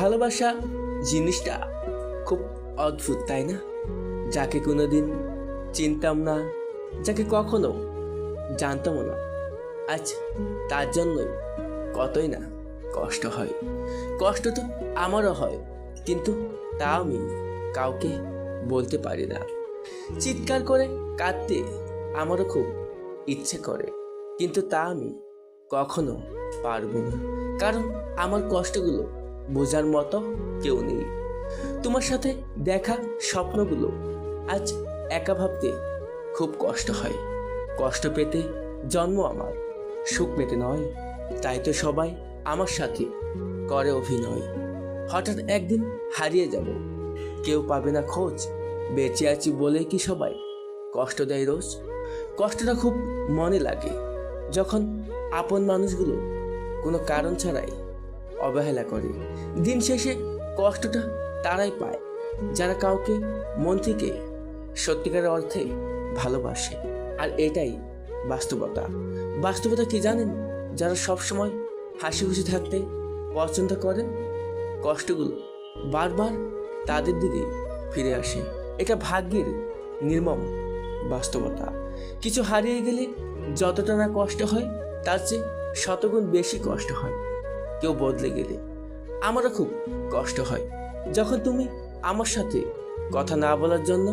ভালোবাসা জিনিসটা খুব অদ্ভুত, তাই না? যাকে কোনোদিন চিনতাম না, যাকে কখনো জানতামও না। আজ তার জন্যই কতই না কষ্ট হয়। কষ্ট তো আমারও হয়, কিন্তু তা আমি কাউকে বলতে পারি না। চিৎকার করে কাঁদতে আমারও খুব ইচ্ছে করে, কিন্তু তা আমি কখনো পারব না। কারণ আমার কষ্টগুলো বোঝার মতো কেউ নেই। তোমার সাথে দেখা স্বপ্নগুলো আজ একা ভাবতে খুব কষ্ট হয়। কষ্ট পেতে জন্ম আমার। সুখ পেতে নয়। তাই তো সবাই আমার সাথে করে অভিনয়। হঠাৎ একদিন হারিয়ে যাব। কেউ পাবে না খোঁজ। বেঁচে আছি বলে কি সবাই কষ্ট দেয় রোজ? কষ্টটা খুব মনে লাগে। যখন আপন মানুষগুলো কোনো কারণ ছাড়াই অবহেলা করে। দিন শেষে কষ্টটা তারাই পায়, যারা কাউকে মন থেকে সত্যিকারের অর্থে ভালোবাসে। আর এটাই বাস্তবতা। বাস্তবতা কি জানেন? যারা সবসময় হাসি খুশি থাকতে পছন্দ করেন, কষ্টগুলো বারবার তাদের দিকে ফিরে আসে। এটা ভাগ্যের নির্মম বাস্তবতা। কিছু হারিয়ে গেলে যতটা না কষ্ট হয়, তার চেয়ে শতগুণ বেশি কষ্ট হয়। কেউ বদলে গেলে আমারও খুব কষ্ট হয়। যখন তুমি আমার সাথে কথা না বলার জন্য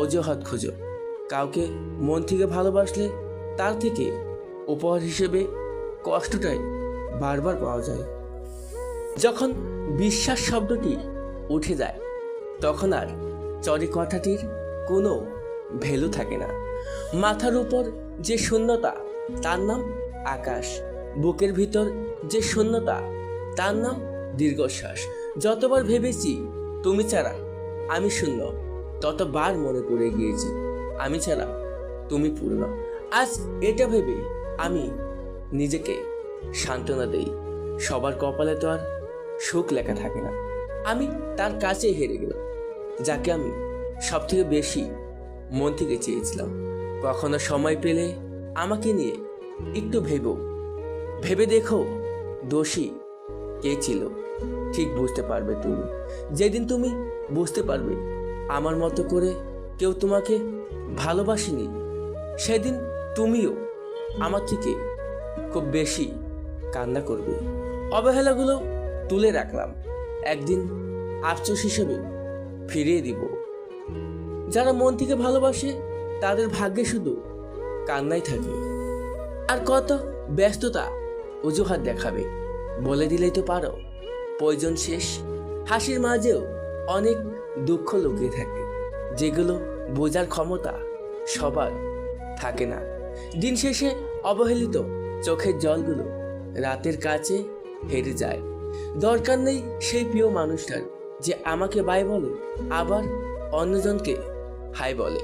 অজুহাত খোঁজো, কাউকে মন থেকে ভালোবাসলে তার থেকে উপহার হিসেবে কষ্টটাই বারবার পাওয়া যায়। যখন বিশ্বাস শব্দটি উঠে যায়, তখন আর চরি কথাটির কোনো ভ্যালু থাকে না। মাথার উপর যে শূন্যতা, তার নাম আকাশ। বুকের ভিতর যে শূন্যতা, তার নাম দীর্ঘশ্বাস। যতবার ভেবেছি, তুমি ছাড়া আমি শূন্য, ততবার মনে পড়ে গিয়েছি, আমি ছাড়া তুমি পূর্ণ। আজ এটা ভেবে আমি নিজেকে সান্ত্বনা দেই। সবার কপালে তো আর সুখ লেখা থাকে না। আমি তার কাছে হেরে গেলাম, যাকে আমি সব থেকে বেশি মন থেকে চেয়েছিলাম। কখনো সময় পেলে আমাকে নিয়ে একটু ভেবো ভেবে দেখো, দোষী কে ছিল? ঠিক বুঝতে পারবে তুমি। যেদিন তুমি বুঝতে পারবে, আমার মতো করে কেউ তোমাকে ভালোবাসেনি, সেদিন তুমিও আমার থেকে খুব বেশি কান্না করবে। অবহেলাগুলো তুলে রাখলাম। একদিন আফসোস হিসেবে ফিরিয়ে দিব। যারা মন থেকে ভালোবাসে, তাদের ভাগ্যে শুধু কান্নাই থাকে। আর কত ব্যস্ততা অজুহাত দেখাবে। বলে দিলেই তো পারো। প্রয়োজন শেষ। হাসির মাঝেও অনেক দুঃখ লুকিয়ে থাকে, যেগুলো বোঝার ক্ষমতা সবার থাকে না। দিন শেষে অবহেলিত চোখের জলগুলো রাতের কাছে হেরে যায়। দরকার নেই সেই প্রিয় মানুষটার যে আমাকে বাই বলে, আবার অন্যজনকে হাই বলে।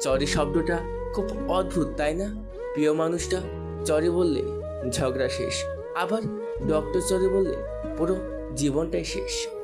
চরি শব্দটা খুব অদ্ভুত, তাই না? প্রিয় মানুষটা চরে বললে ঝগড়া শেষ। আবার ডক্টর চরে বললে পুরো জীবনটাই শেষ।